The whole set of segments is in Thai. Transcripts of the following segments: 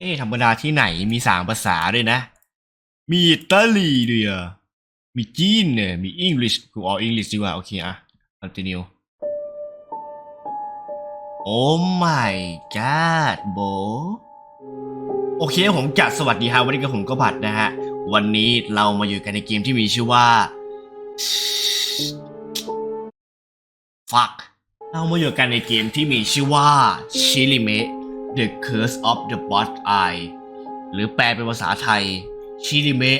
เอ๊ะธรรมดาที่ไหนมีสามภาษาด้วยนะ มีอิตาลีด้วยอะมีจีนเนี่ยมีอังกฤษกูเอาอังกฤษดีกว่า โอเคอะ continue โอ้ my god โบ โอเคผมจัดสวัสดีครับวันนี้กับผมก็บัดนะฮะ วันนี้เรามาอยู่กันในเกมที่มีชื่อว่า fuck เรามาอยู่กันในเกมที่มีชื่อว่า Shirime The Curse of the Bot Eye หรือแปลเป็นภาษาไทย Shirime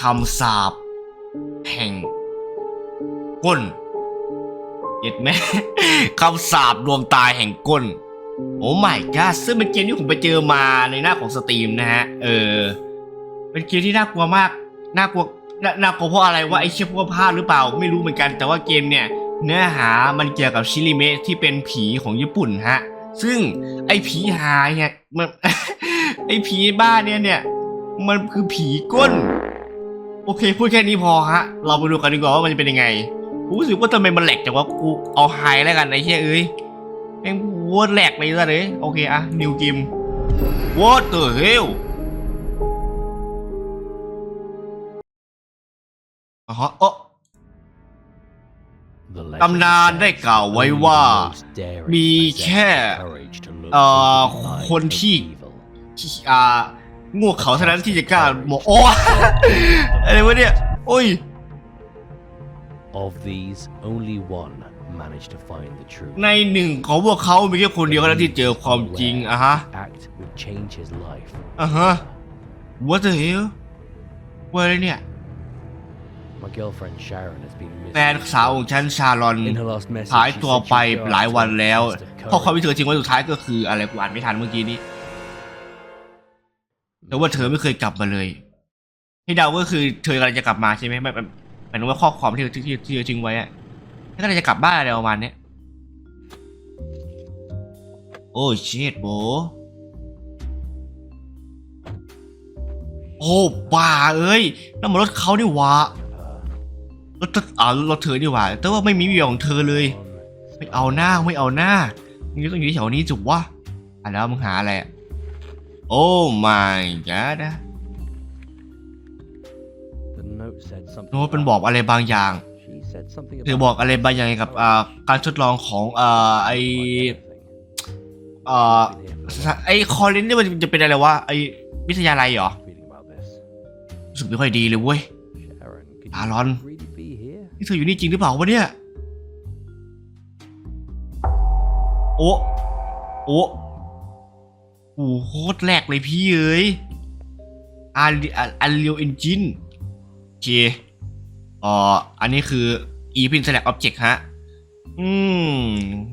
คำสาปแห่งก้นเห็นไหมคำสาปดวงตายแห่งก้น โอ้ my god ซึ่งเป็นเกมที่ผมไปเจอมาในหน้าของสตรีมนะฮะ เออ เป็นเกมที่น่ากลัวมาก น่ากลัวน่าน่ากลัวเพราะอะไรว่าไอ้เชี่ยพวกพลาดหรือเปล่า ไม่รู้เหมือนกัน แต่ว่าเกมเนี่ย เนื้อหามันเกี่ยวกับชิริเมะที่เป็นผีของญี่ปุ่นฮะ ซึ่งไอ้ผีหายเนี่ยมัน ไอ้ผีบ้านเนี่ยเนี่ย มันคือผีก้น โอเค พูดแค่นี้พอฮะ เราไปดูกันดีกว่าว่ามันจะเป็นยังไงกูรู้สึกว่าทำไมมันแหลกจังว่ากูเอาไฮแล้วกันไอ้เหี้ยเอ้ยแม่งโวตแหลกเลยซะเลยโอเคอะนิวกิม What the hell อ๋อเออ ตำนานได้กล่าวไว้ว่ามีแค่เอ่อคนที่ที่อ่างูเขาเท่านั้นที่จะกล้าหมอโอ้อะไรวะเนี่ยโอ้ย Of these, only one managed to find the truth. ในหนึ่งของพวกเขามีแค่คนเดียวเท่านั้นที่เจอความจริงอะฮะ Act would change his life. อะฮะ What the hell ว่าอะไรเนี่ย My girlfriend Sharon has been แฟน missing. สาวของฉันชาลอน In her last message, หาย she ตัว said ไป she'd go หลาย out วัน to a แล้ว nest of ข้อความ courage. ที่เธอทิ้งไว้สุดท้ายก็คืออะไรกูอ่านไม่ทันเมื่อกี้นี้แต่ว่าเธอไม่เคยกลับมาเลยให้เดาก็คือเธอกำลังจะกลับมาใช่ไหมไม่ไม่หมายถึงว่าข้อความที่เธอที่ที่ที่เธอทิ้งไว้อะถ้ากำลังจะกลับบ้านอะไรประมาณเนี้ยโอ้เชิดโบโอ้บ้าเอ้ยนั่นมันรถเขานี่หวะ รถอ่ารถเธอนี่หว่า แต่ว่าไม่มีวิวของเธอเลย ไม่เอาหน้าไม่เอาหน้ามึงต้องอยู่แถวนี้จุกวะอะแล้วมึงหาอะไรอะโอ้ my god นะ The note said something โน้ตเป็น about- บอกอะไรบางอย่าง She said something เธอ about บอกอะไรบางอย่างเกี่ยวกับอ่าการทดลองของอ่าไอ something. อ่า Been here for a ไอคอลเลนนี่มันจะเป็นอะไรวะไอวิทยาลัยเหรอ while reading about this. รู้สึกไม่ค่อยดีเลยเว้ย Sharon, could Aaron. you really be here? นี่เธออยู่นี่จริงหรือเปล่าวะเนี่ย โอ้โอ้โอ้โคตรแรกเลยพี่เอ้ยอาร์อาร์เรียวเอนจินเคอ๋ออันนี้คือ e pin select object ฮะ อืม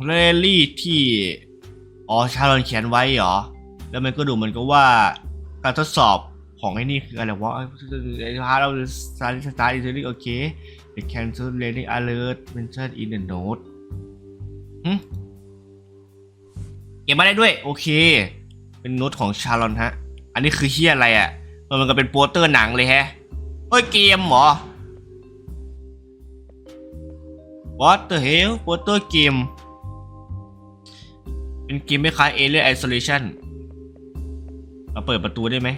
เรลลี่ที่ อ๋อ ชาลอนเขียนไว้เหรอ แล้วมันก็ดูเหมือนกับว่า การทดสอบของไอ้นี่คืออะไรวะไอ้พาเราสตาร์ทสตาร์ทอินเทอร์โอเค The cancel learning alert mentioned in the note เก็บมาได้ด้วย โอเค เป็นโน้ตของชาลอนฮะ อันนี้คือเฮียอะไรอะ่ะ มันมันก็เป็นโปสเตอร์หนังเลยแฮะเฮ้ยเกมเหรอ What the hell โปสเตอร์เกม เป็นเกมไม่คล้าย Alien Isolation เราเปิดประตูได้ไหม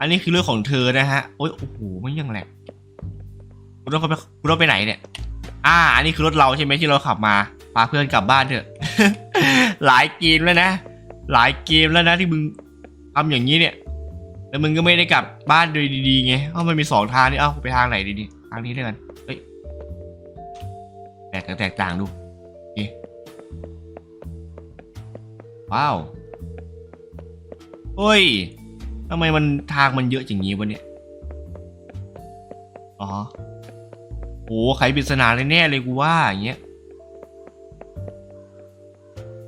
อันนี้คือเรื่องของเธอนะฮะ โอ้ยโอ้โหไมันยังแหลก คุณต้องไปคุณต้องไปไหนเนี่ย อ่า อันนี้คือรถเราใช่ไหมที่เราขับมา พาเพื่อนกลับบ้านเถอะ หลายเกมแล้วนะ หลายเกมแล้วนะที่มึงทำอย่างนี้เนี่ย แล้วมึงก็ไม่ได้กลับบ้านโดยดีๆไง เอ้ามันมีสองทางนี่ เอ้าไปทางไหนดีๆทางนี้ด้วยกัน เฮ้ย แตกแตกต่างดูโอเคว้าว เฮ้ยทำไมมันทางมันเยอะอย่างนี้วะเนี่ย อ๋อ โอ้ไขปริศนาเลยแน่เลยกูว่าอย่างเงี้ย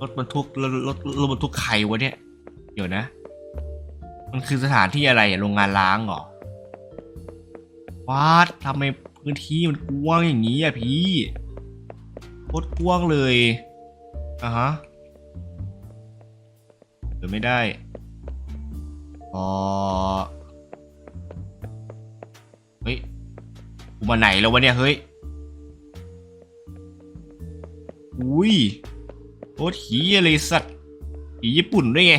รถบรรทุกรถรถรถบรรทุกไข่วะเนี่ย เดี๋ยวนะ มันคือสถานที่อะไรอะโรงงานล้างเหรอวัดทำไมพื้นที่มันกว้างอย่างนี้อะพี่โคตรกว้างเลยอะฮะเปิดไม่ได้อ๋อเฮ้ย มาไหนแล้ววะเนี่ยเฮ้ย อุ้ยโคตรีอะไรสัตว์ผีญี่ปุ่นด้วยไง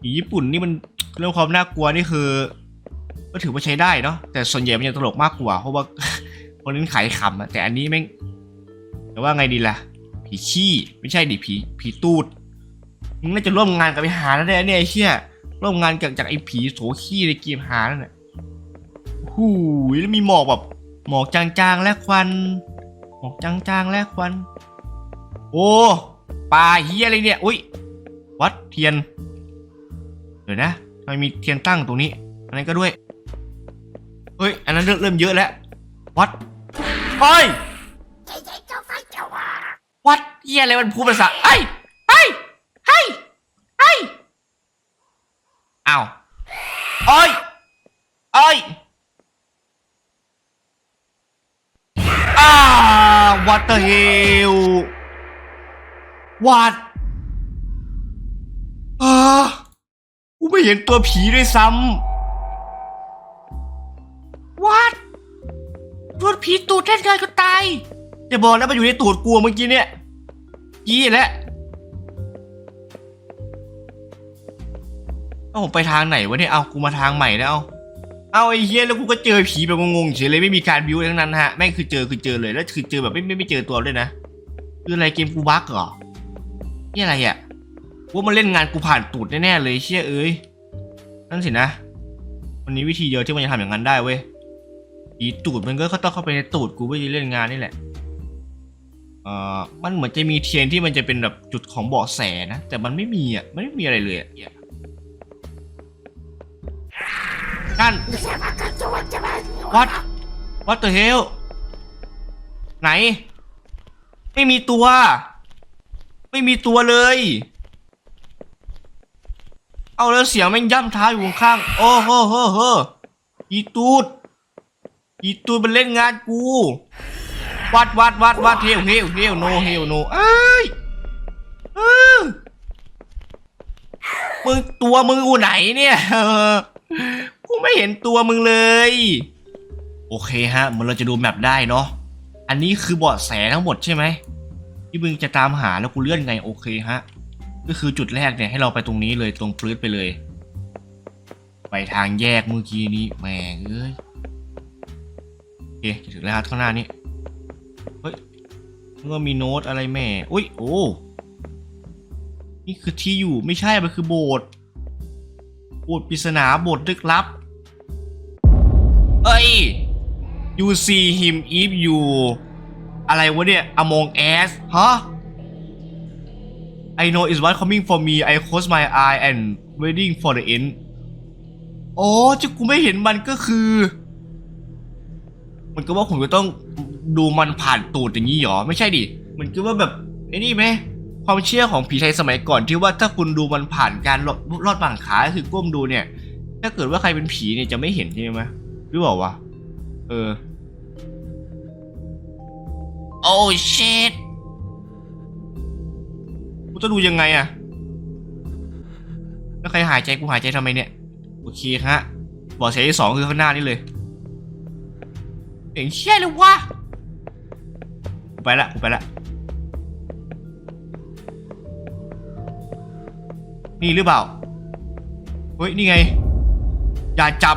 ผีญี่ปุ่นนี่มันเรื่องความน่ากลัวนี่คือ ก็ถือว่าใช้ได้เนาะแต่ส่วนใหญ่มันยังตลกมากกว่า เพราะว่าคนนั้นขายขำอะแต่อันนี้แม่งแต่ว่าไงดีล่ะ ผีขี้ไม่ใช่ดิผีผีตูดมึงน่าจะร่วมงานกับไอ้หาแล้วเนี่ยเนี่ยไอ้เชี่ยร่วมงานกับจากไอ้ผีโสขี้ในเกมหานั่นแหละหูยแล้วมีหมอกแบบ หมอกจางๆและควัน หมอกจางๆและควัน โอ้ปลาเฮียอะไรเนี่ย อุ้ย วัดเทียน เดี๋ยวนะทำไมมีเทียนตั้งตรงนี้ อันนั้นก็ด้วย เฮ้ย อันนั้นเริ่มเริ่มเยอะแล้ว วัดเฮ้ยวัดเฮียอะไรมันพูดภาษาไอ้ไอ้ไอ้ไอ้อ้าวเอ้ยเอ้ยอ้า วัดเตอร์เฮลวัดอ่ากูไม่เห็นตัวผีด้วยซ้ำวัดโดนผีตูดเล่นงานก็ตายอย่าบอกนะมันอยู่ในตูดกลัวเมื่อกี้เนี่ยยี่แหละเอาผมไปทางไหนวะเนี่ย เอากูมาทางใหม่แล้ว เอาไอ้เฮียแล้วกูก็เจอผีแบบงงๆเฉยเลยไม่มีการบิวทั้งนั้นฮะแม่งคือเจอคือเจอเลยแล้วคือเจอแบบไม่ไม่ไม่เจอตัวด้วยนะคืออะไรเกมกูบั๊กเหรอนี่อะไรอะว่ามันเล่นงานกูผ่านตูดแน่ๆเลยเชี่ยเอ้ยนั่นสินะวันนี้วิธีเดียวที่มันจะทำอย่างนั้นได้เว้ยอีตูดมันก็ต้องเข้าไปในตูดกูเพื่อจะเล่นงานนี่แหละเอ่อมันเหมือนจะมีเทียนที่มันจะเป็นแบบจุดของเบาะแสนะแต่มันไม่มีอะมันไม่มีอะไรเลยอะ นี่ยนั่นวัดวัดตัวเฮลไหน ไม่มีตัว ไม่มีตัวเลย เอาแล้วเสียงแม่งย่ำเท้าอยู่ข้าง โอ้โหโหโหอีตูดอีตูดมันเล่นงานกู วัดวัดวัดวัดเฮวเฮวเฮวโนเฮวโนเอ้ยเออมึงตัวมึงอยู่ไหนเนี่ย กูไม่เห็นตัวมึงเลย โอเคฮะมันเราจะดูแมปได้เนาะอันนี้คือเบาะแสทั้งหมดใช่ไหมที่มึงจะตามหาแล้วกูเลื่อนไงโอเคฮะก็คือจุดแรกเนี่ยให้เราไปตรงนี้เลยตรงปลื้ดไปเลย ไปทางแยกเมื่อกี้นี้แหม่งเอ้ยโอเคจะถึงแล้วครับข้างหน้านี้เฮ้ยมันก็มีโน้ตอะไรแม่อุ้ยโอ้นี่คือที่อยู่ไม่ใช่มันคือโบสถ์โบสถ์ปริศนาโบสถ์ลึกลับ เอ้ย you see him if you อะไรวะเนี่ย among us ฮะ I know is what coming for me I close my eye and waiting for the end อ๋อที่กูไม่เห็นมันก็คือ มันก็ว่าผมจะต้องดูมันผ่านตูดอย่างนี้หรอ ไม่ใช่ดิ มันก็ว่าแบบไอ้นี่ไหมความเชื่อของผีไทยสมัยก่อนที่ว่าถ้าคุณดูมันผ่านการลอดบางขาคือก้มดูเนี่ย ถ้าเกิดว่าใครเป็นผีเนี่ยจะไม่เห็นใช่ไหม รือเปล่าวะ เออ โอ้ชิตกูจะดูยังไงอะแล้วใครหายใจกูหายใจทำไมเนี่ย โอเคฮะบอกเสียที่สองคือข้างหน้านี่เลยเองเชี่ยเลยวะกูไปละกูไปละ นี่หรือเปล่า เฮ้ย นี่ไง อย่าจับ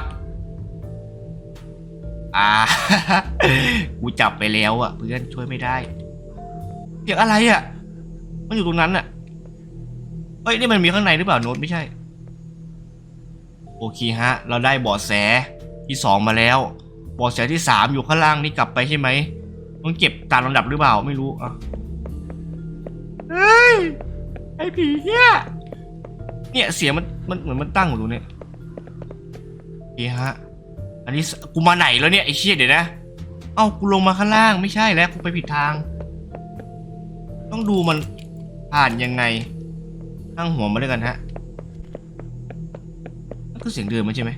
อ่ากูจับไปแล้วอะเพื่อนช่วยไม่ได้เสียงอะไรอะ มันอยู่ตรงนั้นอะเฮ้ยนี่มันมีข้างในหรือเปล่าโน้ตไม่ใช่ โอเคฮะ เราได้บาะแสที่สองมาแล้วบาะแสที่สามอยู่ข้างล่างนี่กลับไปใช่ไหมต้องเก็บตามลำดับหรือเปล่าไม่รู้อะเฮ้ยไอ้ผีเนี่ยเนี่ยเสียงมันมันเหมือนมันตั้งอยู่ตรงนี้โอเคฮะ อันนี้กูมาไหนแล้วเนี่ยไอ้เชี่ยเดี๋ยวนะ เอ้ากูลงมาข้างล่างไม่ใช่แล้วกูไปผิดทาง ต้องดูมันผ่านยังไงตั้งหัวมาด้วยกันฮะนั่นคือเสียงเดินมันใช่ไหม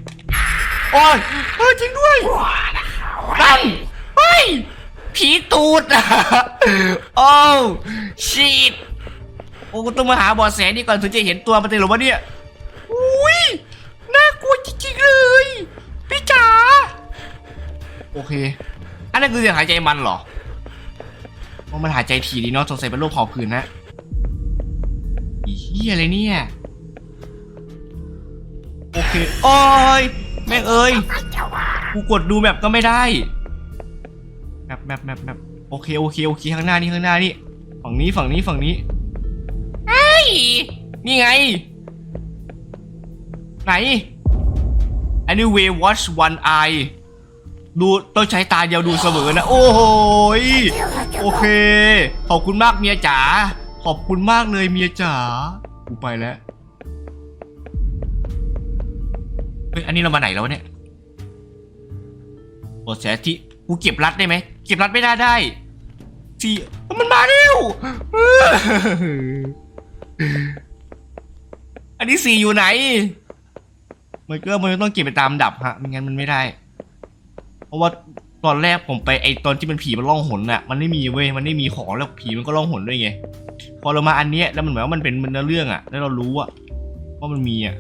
โอ้ยเออจริงด้วยนั่นเฮ้ยผีตูดโอ้ชีตโอ้กูต้องมาหาเบอแสนี่ก่อนถึงจะเห็นตัวมันเลยเหรอวะเนี่ย โอเค อันนั้นคือเสียงหายใจมันเหรอมันหายใจถี่ดีเนาะสงสัยเป็นโรคหอบผืนนะอีเหี้ยอะไรเนี่ย โอเค โอ้ย แม่งเอ้ย กูกดดูแมปก็ไม่ได้ แมปแมปแมปแมปโอเค โอเค โอเค ข้างหน้านี่ ข้างหน้านี่ ฝั่งนี้ ฝั่งนี้ ฝั่งนี้เฮ้ยนี่ไง ไหน anyway watch one eye ดูต้องใช้ตาเดียวดูเสมอนะ โอ้โหยโอเค ขอบคุณมากเมียจ๋าขอบคุณมากเลยเมียจ๋ากูไปแล้วเฮ้ยอันนี้เรามาไหนแล้ววะเนี่ยบทแสที่กูเก็บรัดได้ไหมเก็บรัดไม่ได้ได้สี่มันมาเร็วอันนี้สี่อยู่ไหนมันก็มันต้องเก็บไปตามดับฮะไม่งั้นมันไม่ได้ เพราะว่าตอนแรกผมไปไอตอนที่มันผีมันล่องหนน่ะมันไม่มีเว้ยมันไม่มีของแล้วผีมันก็ล่องหนด้วยไงพอเรามาอันเนี้ยแล้วมันเหมือนว่ามันเป็นมันเนื้อเรื่องอะ แล้วเรารู้อะว่ามันมีอะ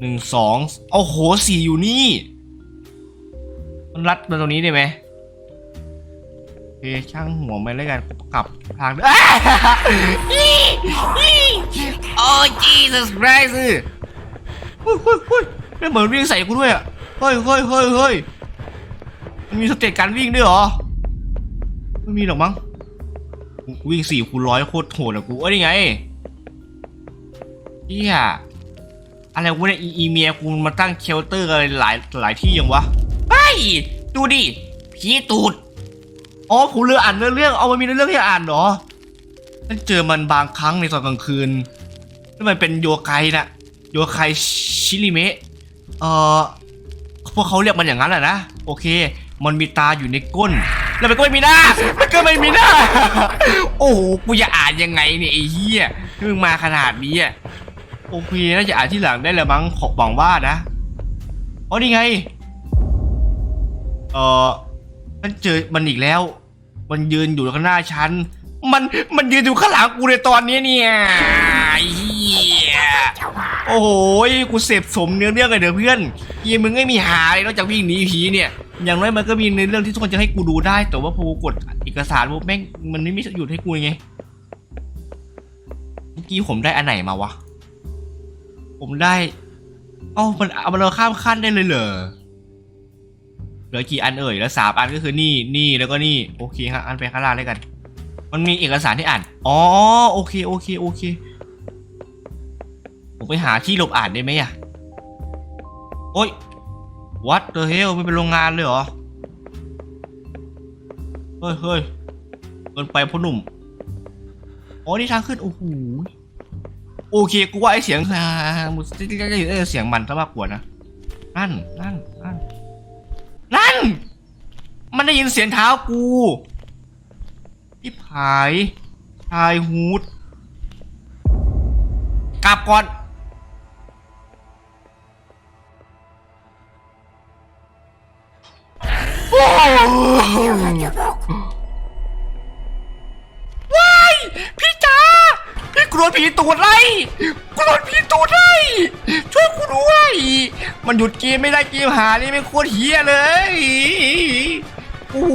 หนึ่งสองโอ้โหสี่อยู่นี่ มันรัดมาตรงนี้ได้ไหมคช่างหัวไปแล้วกันกลับทางเดิมโอ้ Jesus Christ เฮ้ยเฮ้ยเฮ้ยไม่เหมือนวิ่งใส่กูด้วยอะเฮ้ยเฮ้ยเฮ้ยเฮ้ย มีสเตจการวิ่งด้วยเหรอ ไม่มีหรอกมั้ง วิ่งสี่คูณร้อยโคตรโหดอะกู เอ้ยไงเฮียอะไรวะเนี่ยอีเมียกูมาตั้งเคลเตอร์อะไรหลายหลายที่ยังวะเฮ้ยดูดิผีตูดอ๋อผมเลืออ่านเนื้องเรื่องเอามันมีเนื้อเรื่องให้อ่านเหรอฉันเจอมันบางครั้งในตอนกลางคืนแล้วมันเป็นโยไกน่ะโยไคชิริเมะเอ่อพวกเขาเรียกมันอย่างนั้นแหละนะ โอเค มันมีตาอยู่ในก้น แล้วมันก็ไม่มีหน้า มันก็ไม่มีหน้า โอ้โห กูจะอ่านยังไงเนี่ยไอ้เหี้ยที่มึงมาขนาดนี้อะโอเคน่าจะอ่านที่หลังได้เลยมั้งขอหวังว่านะอ๋อนี่ไง เออฉันเจอมันอีกแล้ว มันยืนอยู่ข้างหน้าฉัน มัน มันยืนอยู่ข้างหลังกูในตอนนี้เนี่ยไอ้เหี้ย โอ้โหกูเสพสมเนื้อเรื่องเลยเด้อเพื่อนยีมึงไม่มีหาเลยนอกจากวิ่งหนีผีเนี่ย อย่างน้อยมันก็มีในเรื่องที่ทุกคนจะให้กูดูได้ แต่ว่าพอกูกดเอกสารปุ๊บแม่งมันไม่มีหยุดให้กูไง เมื่อกี้ผมได้อันไหนมาวะ ผมได้เอ้ามันเอามันเราข้ามขั้นได้เลยเหรอเหลือกี่อันเอ่ยแล้วสามอันก็คือนี่นี่แล้วก็นี่โอเคฮะอันไปข้างล่างเลยกัน มันมีเอกสารที่อ่าน อ๋อโอเคโอเคโอเค ผมไปหาที่หลบอ่านได้ไหมอะโอ้ย what the hell มันเป็นโรงงานเลยเหรอ เฮ้ยเฮ้ยเกินไปพ่อหนุ่มอ๋อนี่ทางขึ้น โอ้โห โอเค กูว่าไอเสียงอ่ามุสติเสียงมันซะมากกว่านะ นั่น นั่น นั่น นั่น มันได้ยินเสียงเท้ากูพี่ผาย ชายฮูด กลับก่อน ว้ายพี่จ๋าพี่กลัวผีตูดไล่กลัวผีตูดไล่ช่วยกูด้วยมันหยุดเกมไม่ได้เกมหานี่ไม่โคตรเฮี้ยเลยโอ้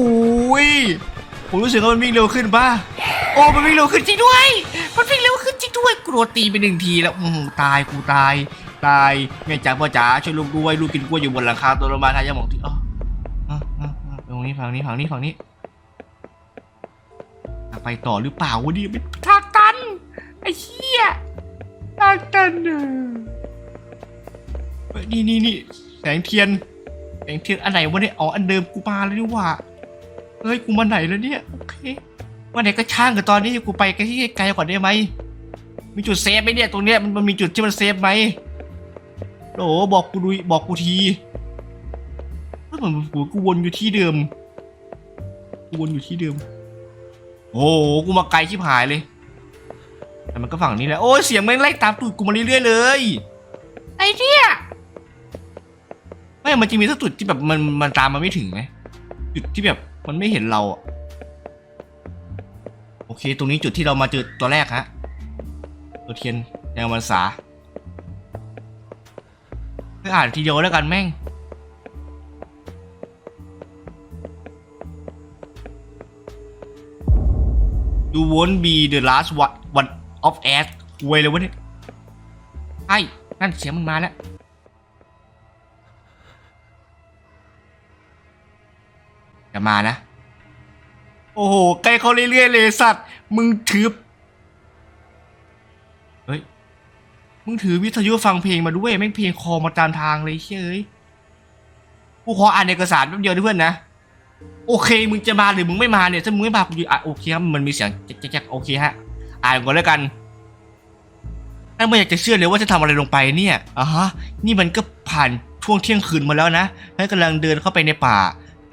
ยผมรู้สึกว่ามันวิ่งเร็วขึ้นป่ะโอ้มันวิ่งเร็วขึ้นจริงด้วย มันวิ่งเร็วขึ้นจริงด้วยกลัวตีไปหนึ่งทีแล้วอืมตายกูตายตายแม่จ๋าพ่อจ๋าช่วยลูกด้วยลูกกินกล้วยอยู่บนหลังคาตัวเรามาทายาหมองที่อ๋อ นี้ฝั่งนี้ฝั่งนี้ฝั่งนี้ ไปต่อหรือเปล่าวะดิเป็นทางตันไอ้เหี้ยทางตันเออเฮ้ยนี่นี่นี่แสงเทียนแสงเทียนอันไหนวะเนี่ยอ๋ออันเดิมกูมาแล้วนี่หว่าเฮ้ยกูมาไหนแล้วเนี่ยโอเควันไหนก็ช่างกับตอนนี้กูไปไกลที่ไกลกว่าได้ไหมมีจุดเซฟไหมเนี่ยตรงเนี้ยมันมีจุดที่มันเซฟไหมโหบอกกูดูบอกกูทีถ้าเหมือนกูกูวนอยู่ที่เดิม วนอยู่ที่เดิม โอ้โหกูมาไกลชิบหายเลย แต่มันก็ฝั่งนี้แหละโอ้ยเสียงแม่งไล่ตามตูดกูมาเรื่อยๆเลย ไอ้เนี่ยไม่มันจะมีสักจุดที่แบบมันมันตามมาไม่ถึงไหมจุดที่แบบมันไม่เห็นเราอะโอเค ตรงนี้จุดที่เรามาเจอตัวแรกฮะตัวเทียนแดงมันษาไปอ่านทีเดียวแล้วกันแม่ง You won't be the last one one of us คุยเลยวะเนี่ยใช่นั่นเสียงมันมาแล้วอย่ามานะ โอ้โห ใกล้เขาเรื่อยๆเลยสัตว์ มึงถือ เฮ้ย มึงถือวิทยุฟังเพลงมาด้วย แม่งเพลงคอมาตามทางเลยเชยกูขออ่านเอกสารแป๊บเดียวด้วยเพื่อนนะ โอเค มึงจะมาหรือมึงไม่มาเนี่ยถ้ามึงไม่มากูจะอะโอเคครับมันมีเสียงแจ๊กๆโอเคฮะอ่านก่อนแล้วกันนั่นไม่อยากจะเชื่อเลยว่าจะทำอะไรลงไปเนี่ยอะฮะ นี่มันก็ผ่านช่วงเที่ยงคืนมาแล้วนะฉันกำลังเดินเข้าไปในป่า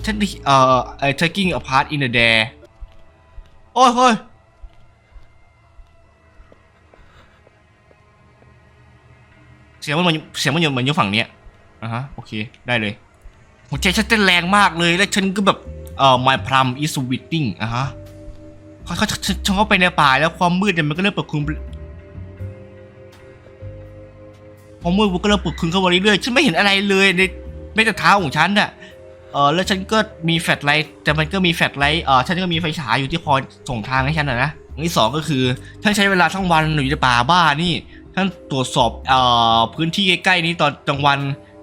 ฉันเอ่อไอ้ taking apart in the day โอ้ยเฮ้ยเสียงมันเหมือนเสียงมันอยู่มือนอยู่ฝั่งเนี้ยอะฮะโอเคได้เลยหัวใจฉันเต้นแรงมากเลย แล้วฉันก็แบบ เอ่อ my plum is waiting อะฮะเขาเขาฉันเข้าไปในป่าแล้วความมืดเนี่ยมันก็เริ่มปกคลุมความมืดมันก็เริ่มปกคลุมเข้ามาเรื่อยๆฉันไม่เห็นอะไรเลยในแม้แต่เท้าของฉันน่ะเออแล้วฉันก็มีแฟลชไลท์แต่มันก็มีแฟลชไลท์เออฉันก็มีไฟฉายอยู่ที่คอยส่งทางให้ฉันนะนะอย่างที่สองก็คือฉันใช้เวลาทั้งวันอยู่ในป่าบ้านี่ฉันตรวจสอบเอ่อพื้นที่ใกล้ๆนี้ตอนกลางวัน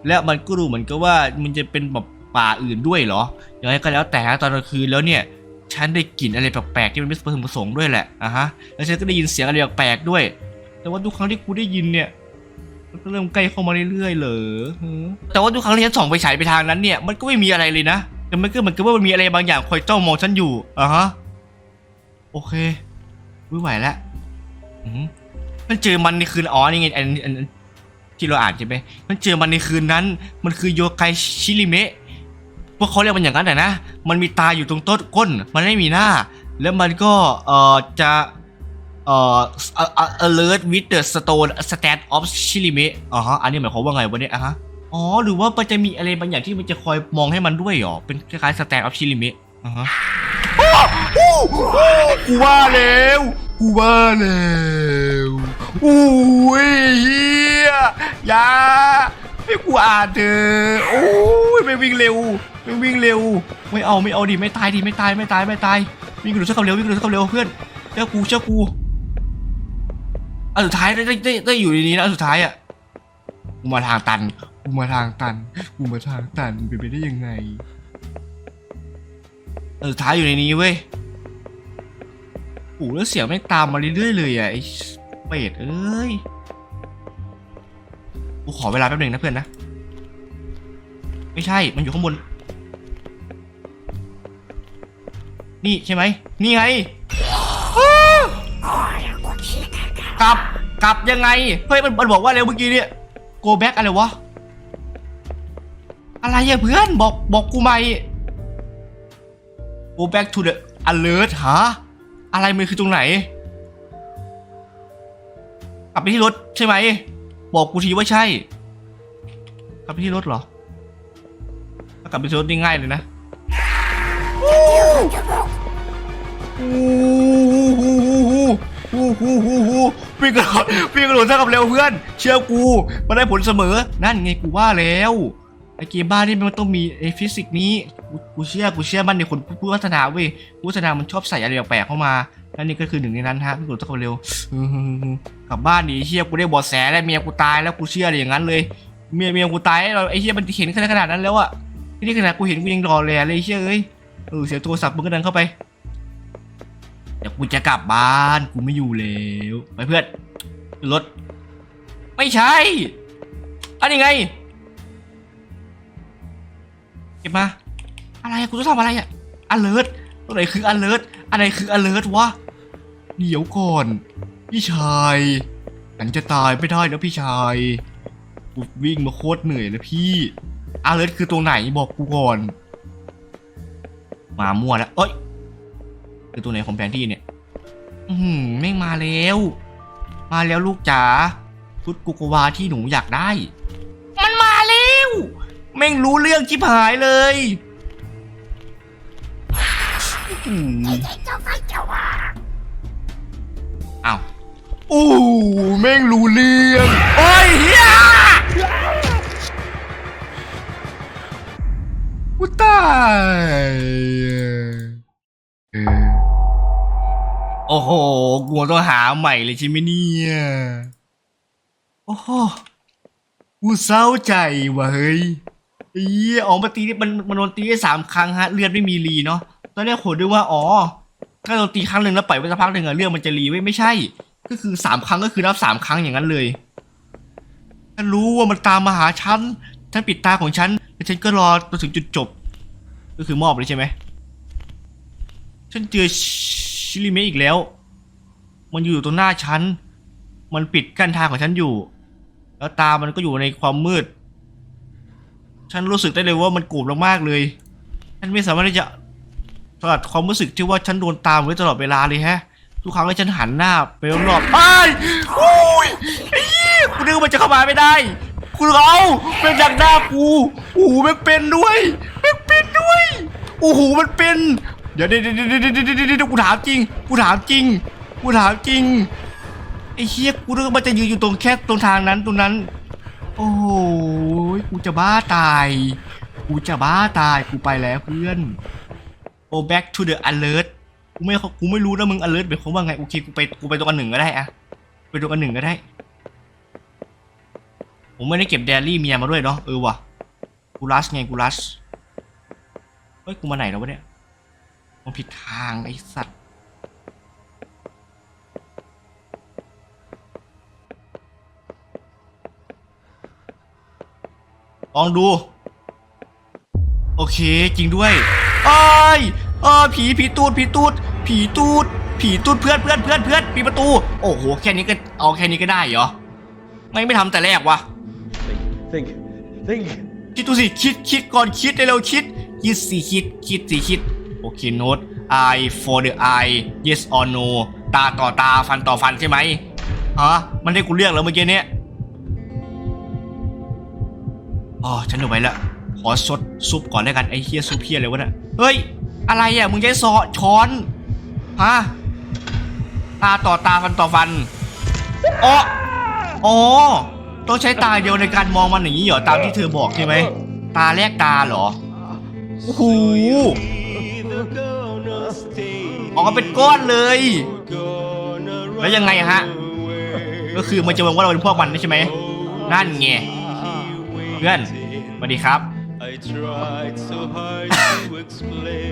และมันก็ดูเหมือนกับว่ามันจะเป็นแบบ ป่าอื่นด้วยเหรออย่างไรก็แล้วแต่ตอนกลางคืนแล้วเนี่ยฉันได้กลิ่นอะไรแปลกๆที่มันไม่พึงประสงค์ด้วยแหละอะฮะแล้วฉันก็ได้ยินเสียงอะไรแปลกๆด้วย แต่ว่าทุกครั้งที่กูได้ยินเนี่ยมันก็เริ่มใกล้เข้ามาเรื่อยๆเลยแต่ว่าทุกครั้งที่ฉันส่องไปฉายไปทางนั้นเนี่ยมันก็ไม่มีอะไรเลยนะแต่มันก็เหมือนกับว่ามันมีอะไรบางอย่างคอยจ้องมองฉันอยู่อะฮะโอเคไม่ไหวแล้วอือหือมันเจอมันในคืนอ๋อนี่ไงอันที่เราอ่านใช่ไหมมันเจอมันในคืนนั้น มันคือโยไกชิริเมะ พวกเขาเรียกมันอย่างนั้นแต่นะ มันมีตาอยู่ตรงต้นก้น มันไม่มีหน้า แล้วมันก็เอ่อจะเอ่อ alert with the stone stand of shirime อ๋อฮะอันนี้หมายความว่าไงวะเนี่ยอะฮะอ๋อหรือว่ามันจะมีอะไรบางอย่างที่มันจะคอยมองให้มันด้วยเหรอ เป็นคล้ายๆ stand of shirime อะฮะกูว่าแล้วกูว่าแล้วอุ้ยเฮียอยา ให้กูอ่านเถอะโอ้ยไม่วิ่งเร็วไม่วิ่งเร็ว ไม่เอาไม่เอาดิไม่ตายดิไม่ตายไม่ตายไม่ตายวิ่งกระโดดสักกับเร็ววิ่งกระโดดสักกับเร็วเพื่อนเจ้ากูเจ้ากูอันสุดท้ายได้ได้ได้ได้อยู่ในนี้นะอันสุดท้ายอะกูมาทางตันกูมาทางตันกูมาทางตันเป็นไปได้ยังไงอันสุดท้ายอยู่ในนี้เว้ยโอ้แล้วเสียงไม่งตามมาเรื่อยๆเลยอะไอ้เป็ดเอ้ย กูขอเวลาแป๊บหนึ่งนะเพื่อนนะ ไม่ใช่ มันอยู่ข้างบน นี่ใช่ไหม นี่ไงกลับ กลับยังไง เฮ้ย มันมันบอกว่าอะไรเมื่อกี้เนี่ย go back อะไรวะ อะไรอะเพื่อน บอก บอกกูใหม่ go back to the alert หาอะไรมันคือตรงไหน กลับไปที่รถใช่ไหม บอกกูทีว่าใช่ กลับไปที่รถเหรอถ้ากลับไปที่รถนี่ง่ายเลยนะโอ้โหฮู้ฮู้ฮู้ฮู้วิ่งกระโดดวิ่งกระโดดเท่ากับเร็วเพื่อน เชื่อกูมันได้ผลเสมอ นั่นไงกูว่าแล้ว เกมบ้านี่มันต้องมีไอฟิสิกส์นี้กูเชื่อกูเชื่อมันในคนผู้พัฒนาเว้ยผู้พัฒนามันชอบใส่อะไรแปลกๆเข้ามาและนี่ก็คือหนึ่งในนั้นฮะวิ่กระโดดเท่ากับเร็วกลับบ้านดิเชื่อกูได้บอดแสแล้วเมียกูตายแล้วกูเชื่ออะไรอย่างนั้นเลยเมียเมียกูตายเราไอ้เชี่ยมันเห็นขนาดขนาดนั้นแล้วอะที่นี่ขนาดกูเห็นกูยังรอเลเลยเชี่ยเอ้ยเออเสียโทรศัพท์มึงก็เดินเข้าไปเดี๋ยวกูจะกลับบ้านกูไม่อยู่แล้วไปเพื่อนรถไม่ใช่อันนี้ไง เก็บมา อะไรกูต้องทำอะไรอะ alert ตรงไหนคือ alert อันไหนคือ alert วะเดี๋ยวก่อน พี่ชายฉันจะตายไม่ได้แล้วพี่ชายกูวิ่งมาโคตรเหนื่อยแล้วพี่ alert คือตรงไหนบอกกูก่อนมามั่วแล้วเอ้ยคือตัวไหนของแผนที่เนี่ย อือหือแม่งมาแล้ว มาแล้วลูกจ๋าชุดกุกวาที่หนูอยากได้ แม่งรู้เรื่องชิบหายเลยอืมอ้าวโอ้แม่งรู้เรื่องโอ้ยเฮียกูตายเออโอ้โหกูต้องหาใหม่เลยใช่ไหมเนี่ยโอ้โหกูเศร้าใจว่ะเฮ้ยไอ้เหี้ยอมาตีนี่มันมันโดนตีได้สามครั้งฮะเลือดไม่มีรีเนาะตอนแรกโหด้วยว่าอ๋อถ้าโดนตีครั้งหนึ่งแล้วปล่อยไว้สักพักหนึ่งอะเลือดมันจะรีไว้ไม่ใช่ ก็คือสามครั้งก็คือนับสามครั้งอย่างนั้นเลยฉันรู้ว่ามันตามมาหาฉันฉันปิดตาของฉันแล้วฉันก็รอจนถึงจุดจบ ก็คือมอบเลยใช่ไหมฉันเจอชิลิเมะอีกแล้ว มันอยู่ตรงหน้าฉัน มันปิดกั้นทางของฉันอยู่ แล้วตามันก็อยู่ในความมืด ฉันรู้สึกได้เลยว่ามันโกรธเรามากเลย ฉันไม่สามารถที่จะสลัดความรู้สึกที่ว่าฉันโดนตามไว้ตลอดเวลาเลยแฮะ ทุกครั้งที่ฉันหันหน้าไปรอบๆไอ้ยโอ้ยไอ้เหี้ยกูนึกว่ามันจะเข้ามาไม่ได้ กูเอาเป็นจากหน้ากูโอ้โหมันเป็นด้วยมันเป็นด้วยโอ้โหมันเป็นเดี๋ยวเดี๋ยวเดี๋ยวเดี๋ยวเดี๋ยวเดี๋ยวเดี๋ยวกูถามจริง กูถามจริง กูถามจริง ไอ้เฮียกูนึกว่ามันจะยืนอยู่ตรงแค่ตรงทางนั้นตรงนั้น โอ้โหกูจะบ้าตาย กูจะบ้าตาย กูไปแล้วเพื่อน go back to the alert กูไม่กูไม่รู้นะมึง alert เป็นคำว่าไง โอเค กูไป กูไปตรงอันหนึ่งก็ได้อะไปตรงอันหนึ่งก็ได้ ผมไม่ได้เก็บเดลี่เมียมาด้วยเนาะ เออว่ะ กูรัสไง กูรัส เฮ้ย กูมาไหนแล้ววะเนี่ยมันผิดทางไอ้สัตว์ ลองดู โอเคจริงด้วยไอ้ยเออผีผีตูดผีตูดผีตูดผีตูดเพื่อนเพื่อนเพื่อนเพื่อนปิดประตู โอ้โหแค่นี้ก็เอาแค่นี้ก็ได้เหรอไม่ไม่ทำแต่แรกวะ Think, think. คิดดูสิคิดคิดก่อนคิดเร็วๆคิดคิดสิคิดคิดสิคิดโอเคโน้ต I for the eye yes or no ตาต่อตาฟันต่อฟันใช่ไหมฮะมันให้กูเลือกแล้วเมื่อกี้เนี้ย อ๋อฉันเอาไว้ละขอสดซุปก่อนแล้วกันไอ้เฮียซุปเฮียอะไรวะน่ะเฮ้ย อะไรอะมึงใช้ซอช้อนฮะตาต่อตาฟันต่อฟันอ๋ออ๋อต้องใช้ตาเดียวในการมองมันอย่างนี้เหรอตามที่เธอบอกใช่ไหมตาแรกตาเหรอโอ้โหออกมาเป็นก้อนเลย แล้วยังไงฮะ ก็คือมันจะมองว่าเราเป็นพวกมันใช่ไหมนั่นไง พื่อนสวัสดีครับ I tried so hard to explain.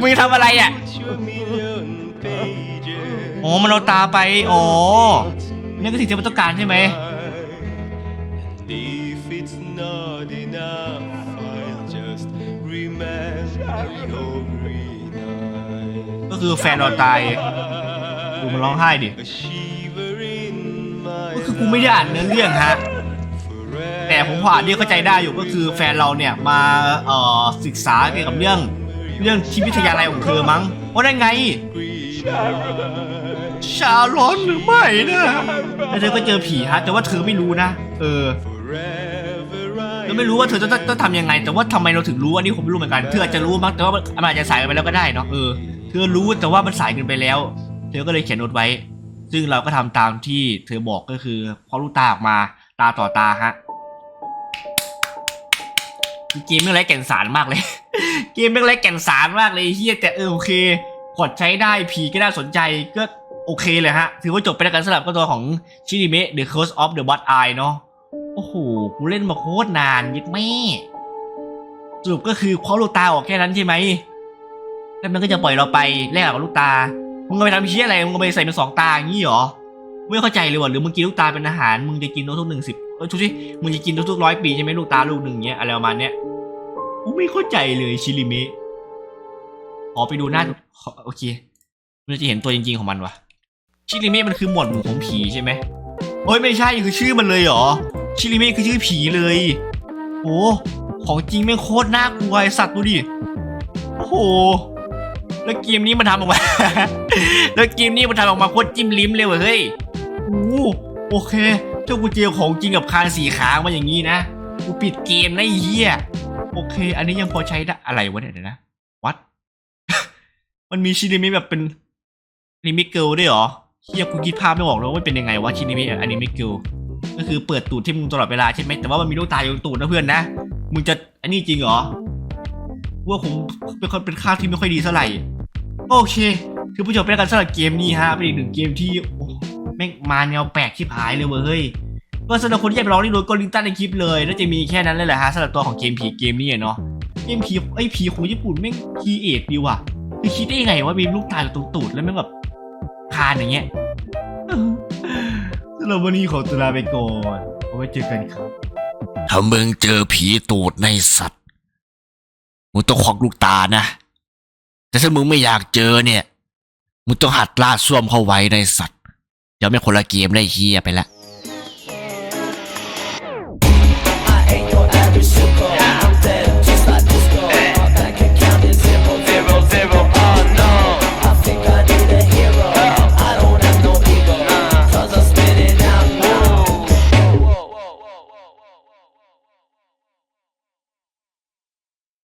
มึงทำอะไรอะ Put your million pages. อ๋อมันเอาตาไปอ๋อนี่ก็สิ่งที่มันต้องการใช่ไหม If it's not enough, I'll just remember your green eyes. ก็คือแฟนเราตายดูมันร้องไห้ดิ A shiver in my ก็คือกูไม่ได้อ่านเนื้อเรื่องฮะ forever. แต่ ผมพออ่านที่เข้าใจได้อยู่ก็คือแฟนเราเนี่ยมาเอ่อศึกษาเกี่ยวกับเรื่องเรื่องชีวิวิทยาลัยของเธอมั้งว่าได้ไง ชาลอนหรือไม่นะแล้วเธอก็เจอผีฮะ แต่ว่าเธอไม่รู้นะ เออ Forever เธอไม่รู้ว่าเธอจะต้องทำยังไง แต่ว่าทำไมเราถึงรู้อันนี้ผมไม่รู้เหมือนกันเธออาจจะรู้มั้งแต่ว่ามันอาจจะสายไปแล้วก็ได้เนาะเออเธอรู้แต่ว่ามันสายเกินไปแล้ว เธอก็เลยเขียนโน้ตไว้ ซึ่งเราก็ทำตามที่เธอบอกก็คือพอลูกตาออกมาตาต่อตาฮะ เกมไม่ไรแก่นสารมากเลย เกมไม่ไรแก่นสารมากเลยเฮียแต่เออโอเคพอดใช้ได้ผีก็น่าสนใจก็โอเคเลยฮะ ถือว่าจบไปแล้วกันสำหรับก็ตัวของชินิเมะ The Curse of the Bot Eye เนาะโอ้โห กูเล่นมาโคตรนานยิดแม่สรุปก็คือคว้าลูกตาออกแค่นั้นใช่ไหม แล้วมันก็จะปล่อยเราไปแลกกับลูกตา มึงเอาไปทำเชี่ยอะไร มึงเอาไปใส่เป็นสองตาอย่างนี้เหรอ ไม่เข้าใจเลยว่ะ หรือมึงกินลูกตาเป็นอาหาร มึงจะกินทุกหนึ่งสิบ เออทุกทีมึงจะกินทุกๆร้อยปีใช่ไหมลูกตาลูกหนึ่งเนี้ยอะไรประมาณเนี้ยกูไม่เข้าใจเลยชิลิเมะขอไปดูหน้าโอเคมันจะเห็นตัวจริงๆของมันวะชิลิเมะมันคือหมวดหมู่ของผีใช่ไหมโอ้ยไม่ใช่คือชื่อมันเลยเหรอชิลิเมะคือชื่อผีเลยโอ้ของจริงแม่โคตรน่ากลัวไอสัตว์ดูดิโอ้โหแล้วเกมนี้มันทำออกมาแล้วเกมนี้มันทำออกมาโคตรจิ้มลิ้มเลยเว้ยเฮ้ยโอ้โอเค จ้ากูเจอของจริงกับคานสีขางมาอย่างนี้นะ กูปิดเกมนะเหี้ยโอเค อันนี้ยังพอใช้ได้อะไรวะเนี่ยเดี๋ยวนะวัด มันมีชินิมะแบบเป็นอนิเมะเกิลด้วยเหรอเฮียกูคิดภาพไม่ออกเลยว่ามันเป็นยังไงวะชินิมะอนิเมะเกิลก็คือเปิดตูดที่มึงตลอดเวลาใช่ไหมแต่ว่ามันมีลูกตาอยู่ตูดนะเพื่อนนะ มึงจะอันนี้จริงเหรอว่าผมเป็นคนเป็นข้างที่ไม่ค่อยดีเท่าไหร่โอเค คือผู้ชมเป็นการสำหรับเกมนี้ฮะเป็นอีกหนึ่งเกมที่ ม่งมาแนวแปลกที่ผายเลยเว้ยเฮ้ยก็สำหรับคนที่อยากไปลองนี่โหลดก็ลิงก์ใต้ในคลิปเลยน่าจะมีแค่นั้นเลยแหละฮะสำหรับตัวของเกมผีเกมนี้เนาะเกมผีไอ้ผีของญี่ปุ่นแม่งคีเอทดีว่ะคือคิดได้ยังไงว่ามีลูกตาอยู่ตรงตูดแล้วแม่งแบบคานอย่างเงี้ยสำหรับวันนี้ขอตัวลาไปก่อนเอาไว้เจอกันครับถ้ามึงเจอผีตูดในสัตว์มึงต้องควักลูกตานะแต่ถ้ามึงไม่อยากเจอเนี่ยมึงต้องหัดลาดส้วมเข้าไว้ในสัตว์ เดี๋ยวไม่คนละเกมได้เฮียไปละ